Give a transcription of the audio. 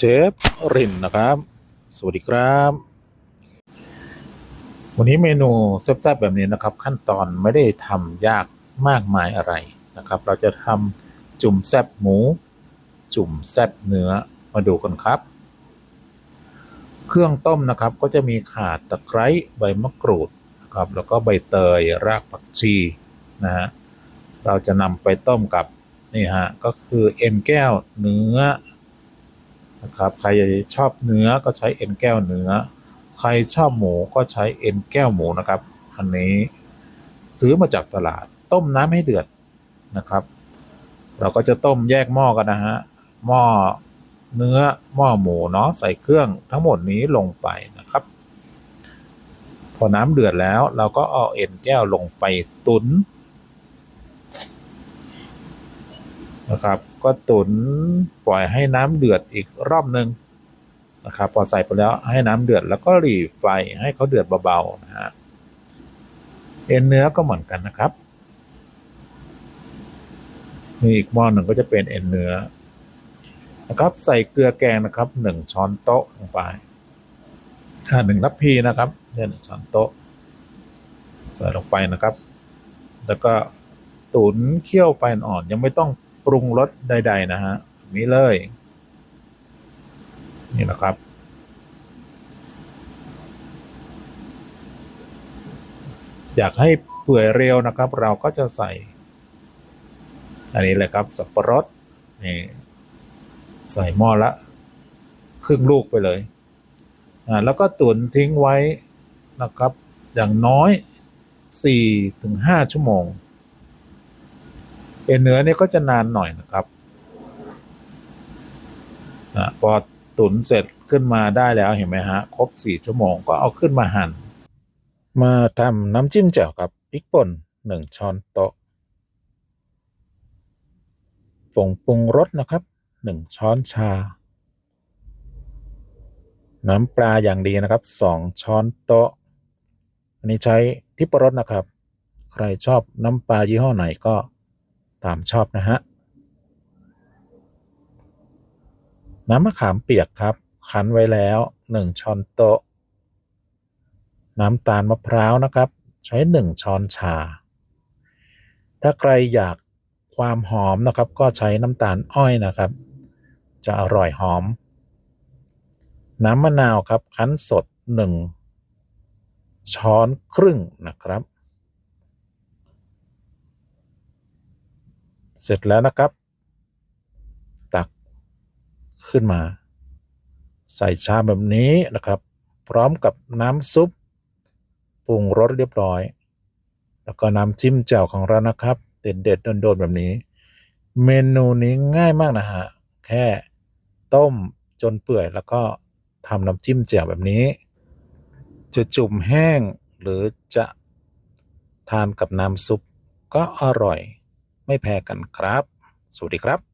เชฟรินนะครับ สวัสดีครับ วันนี้เมนูแซ่บๆแบบนี้นะครับ ขั้นตอนไม่ได้ทำยากมากมายอะไรนะครับ เราจะทำจุ่มแซ่บหมู จุ่มแซ่บเนื้อมาดูกันครับ เครื่องต้มนะครับก็จะมีข่าตะไคร้ใบมะกรูดนะครับ แล้วก็ใบเตยรากผักชีนะฮะเราจะนำไปต้มกับนี่ฮะก็คือเอ็นแก้วเนื้อ นะครับใครชอบเนื้อก็ใช้เอ็นแก้วเนื้อ ใครชอบหมูก็ใช้เอ็นแก้วหมูนะครับอันนี้ซื้อมาจากตลาด ต้มน้ำให้เดือดนะครับ เราก็จะต้มแยกหม้อกันนะฮะหม้อเนื้อหม้อหมูเนาะใส่เครื่องทั้งหมดนี้ลงไปนะครับ พอน้ำเดือดแล้วเราก็เอาเอ็นแก้วลงไปตุน นะครับ ก็ตุนปล่อยให้น้ำเดือดอีกรอบหนึ่งนะครับพอใส่ไปแล้วให้น้ำเดือดแล้วก็หรีไฟให้เขาเดือดเบาๆนะฮะเอ็นเนื้อก็เหมือนกันนะครับมีอีกหม้อหนึ่งก็จะเป็นเอ็นเนื้อนะครับ ใส่เกลือแกงนะครับหนึ่งช้อนโต๊ะลงไปอ่าหนึ่งทัพพีนะครับเนี่ยหนึ่งช้อนโต๊ะใส่ลงไปนะครับ แล้วก็ตุ๋นเคี่ยวไฟอ่อนยังไม่ต้อง ปรุงรสใด ๆ นะฮะนี้เลย นี่นะครับ อยากให้เปื่อยเร็วนะครับ เราก็จะใส่ อันนี้เลยครับ สับปะรดนี่ใส่หม้อละ ครึ่งลูกไปเลยอ่าแล้วก็ตุ๋นทิ้งไว้นะครับ อย่างน้อย 4-5 ชั่วโมง เอ็นเนื้อเนี่ยก็จะนานหน่อยนะครับอ่าพอตุ๋นเสร็จขึ้นมาได้แล้วเห็นไหมฮะ ครบ4ชั่วโมงก็เอาขึ้นมาหั่นมาทำน้ำจิ้มแจ่วครับพริกป่น1ช้อนโต๊ะผงปรุงรสนะครับหนึ่งช้อนชา น้ำปลาอย่างดีนะครับสองช้อนโต๊ะ อันนี้ใช้ทิปรสนะครับ ใครชอบน้ำปลายี่ห้อไหนก็ ตามชอบนะฮะ น้ำมะขามเปียกครับ คั้นไว้แล้วหนึ่งช้อนโต๊ะ น้ำตาลมะพร้าวนะครับ ใช้หนึ่งช้อนชา ถ้าใครอยากความหอมนะครับ ก็ใช้น้ำตาลอ้อยนะครับ จะอร่อยหอม น้ำมะนาวครับ คั้นสดหนึ่งช้อนครึ่งนะครับ เสร็จแล้วนะครับ ตักขึ้นมา ใส่ชามแบบนี้นะครับ พร้อมกับน้ำซุปปรุงรสเรียบร้อย แล้วก็น้ำจิ้มแจ่วของเรานะครับ เด็ดเด็ดโดนๆแบบนี้ เมนูนี้ง่ายมากนะฮะ แค่ต้มจนเปื่อย แล้วก็ทำน้ำจิ้มแจ่วแบบนี้ จะจุ่มแห้งหรือจะทานกับน้ำซุปก็อร่อย ไม่แพ้กันครับ สวัสดีครับ